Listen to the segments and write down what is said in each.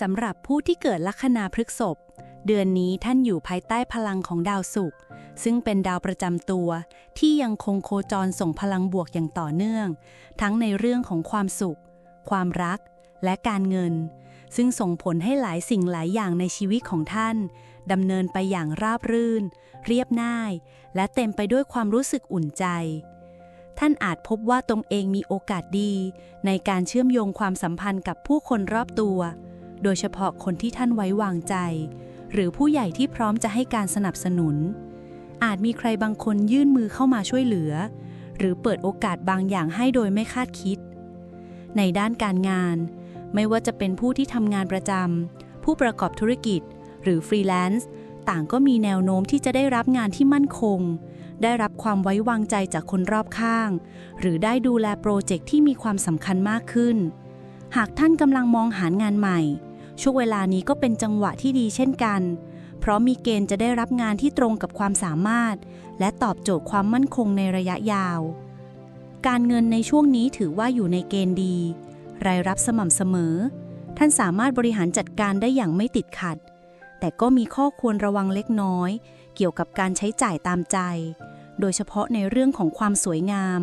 สำหรับผู้ที่เกิดลัคนาพฤกษภเดือนนี้ท่านอยู่ภายใต้พลังของดาวศุกร์ซึ่งเป็นดาวประจำตัว ที่ยังคงโคจรส่งพลังบวกอย่างต่อเนื่อง ทั้งในเรื่องของความสุข ความรัก และการเงิน ซึ่งส่งผลให้หลายสิ่งหลายอย่างในชีวิตของท่านดำเนินไปอย่างราบรื่น เรียบง่าย และเต็มไปด้วยความรู้สึกอุ่นใจ ท่านอาจพบว่าตนเองมีโอกาสดี ในการเชื่อมโยงความสัมพันธ์กับผู้คนรอบตัว โดยเฉพาะคนที่ท่านไว้วางใจ หรือผู้ใหญ่ที่พร้อมจะให้การสนับสนุน อาจมีใครบางคนยื่นมือเข้ามาช่วยเหลือ หรือเปิดโอกาสบางอย่างให้โดยไม่คาดคิด ในด้านการงาน ไม่ว่าจะเป็นผู้ที่ทำงานประจำผู้ประกอบธุรกิจ หรือฟรีแลนซ์ต่างก็มีแนวโน้มที่จะได้รับงานที่มั่นคง ได้รับความไว้วางใจจากคนรอบข้าง หรือได้ดูแลโปรเจกต์ที่มีความสำคัญมากขึ้น หากท่านกำลังมองหางานใหม่ ช่วงเวลานี้ก็เป็นจังหวะที่ดีเช่นกัน เพราะมีเกณฑ์จะได้รับงานที่ตรงกับความสามารถ และตอบโจทย์ความมั่นคงในระยะยาว การเงินในช่วงนี้ถือว่าอยู่ในเกณฑ์ดี รายรับสม่ำเสมอ ท่านสามารถบริหารจัดการได้อย่างไม่ติดขัด แต่ก็มีข้อควรระวังเล็กน้อย เกี่ยวกับการใช้จ่ายตามใจ โดยเฉพาะในเรื่องของความสวยงาม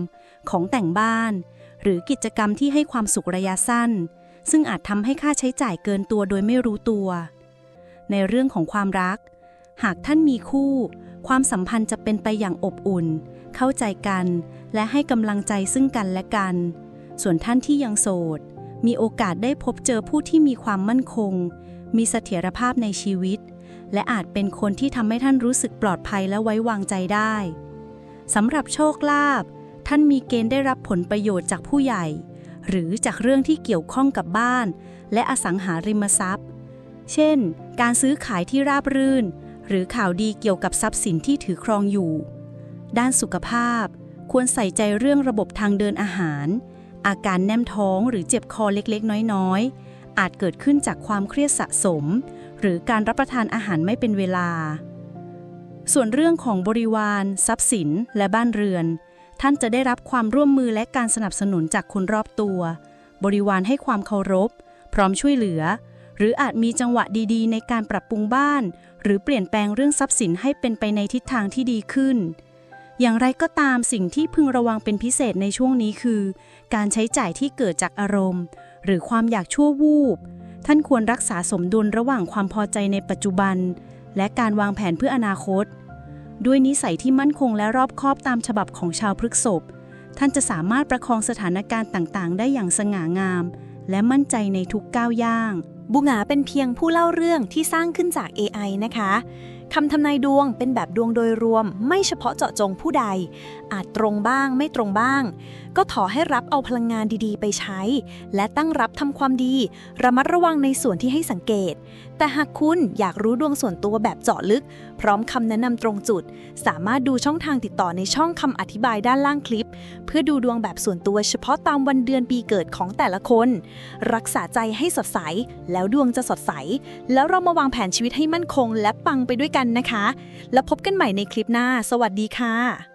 ของแต่งบ้าน หรือกิจกรรมที่ให้ความสุขระยะสั้น ซึ่งอาจทำให้ค่าใช้จ่ายเกินตัวโดยไม่รู้ตัว ในเรื่องของความรัก หากท่านมีคู่ ความสัมพันธ์จะเป็นไปอย่างอบอุ่น เข้าใจกัน และให้กำลังใจซึ่งกันและกัน ส่วนท่านที่ยังโสด มีโอกาสได้พบเจอผู้ที่มีความมั่นคง มีเสถียรภาพในชีวิต และอาจเป็นคนที่ทำให้ท่านรู้สึกปลอดภัยและไว้วางใจได้สำหรับโชคลาภท่านมีเกณฑ์ได้รับผลประโยชน์จากผู้ใหญ่ หรือจากเรื่องที่เกี่ยวข้องกับบ้าน และอสังหาริมทรัพย์ เช่น การซื้อขายที่ราบรื่น หรือข่าวดีเกี่ยวกับทรัพย์สินที่ถือครองอยู่ ด้านสุขภาพ ควรใส่ใจเรื่องระบบทางเดินอาหาร อาการแน่นท้องหรือเจ็บคอเล็กๆ น้อยๆ อาจเกิดขึ้นจากความเครียดสะสม หรือการรับประทานอาหารไม่เป็นเวลา ส่วนเรื่องของบริวาร ทรัพย์สิน และบ้านเรือน ท่านจะได้รับความร่วมมือและการสนับสนุนจากคนรอบตัว บริวารให้ความเคารพ พร้อมช่วยเหลือ หรืออาจมีจังหวะดีๆ ในการปรับปรุงบ้าน หรือเปลี่ยนแปลงเรื่องทรัพย์สินให้เป็นไปในทิศทางที่ดีขึ้น อย่างไรก็ตามสิ่งที่พึงระวังเป็นพิเศษในช่วงนี้คือ การใช้จ่ายที่เกิดจากอารมณ์ หรือความอยากชั่ววูบ ท่านควรรักษาสมดุลระหว่างความพอใจในปัจจุบัน และการวางแผนเพื่ออนาคต ด้วยนิสัยที่มั่นคงและรอบคอบตามฉบับของชาวพฤกษบท่านจะสามารถประคองสถานการณ์ต่างๆ ได้อย่างสง่างาม และมั่นใจในทุกก้าวย่าง บุงาเป็นเพียงผู้เล่าเรื่องที่สร้างขึ้นจาก AI นะคะ คำทำนายดวงเป็นแบบดวงโดยรวม ไม่เฉพาะเจาะจงผู้ใด อาจตรงบ้างไม่ตรงบ้าง ก็ขอให้รับเอาพลังงานดีๆ ไปใช้ และตั้งรับทำความดี ระมัดระวังในส่วนที่ให้สังเกต แต่หากคุณอยากรู้ดวงส่วนตัวแบบเจาะลึก พร้อมคำแนะนำตรงจุด สามารถดูช่องทางติดต่อในช่องคำอธิบายด้านล่างคลิป เพื่อดูดวงแบบส่วนตัวเฉพาะตามวันเดือนปีเกิดของแต่ละคน รักษาใจให้สดใส แล้วดวงจะสดใส แล้วเรามาวางแผนชีวิตให้มั่นคง และปังไปด้วยกันกันนะคะ แล้วพบกันใหม่ในคลิปหน้า สวัสดีค่ะ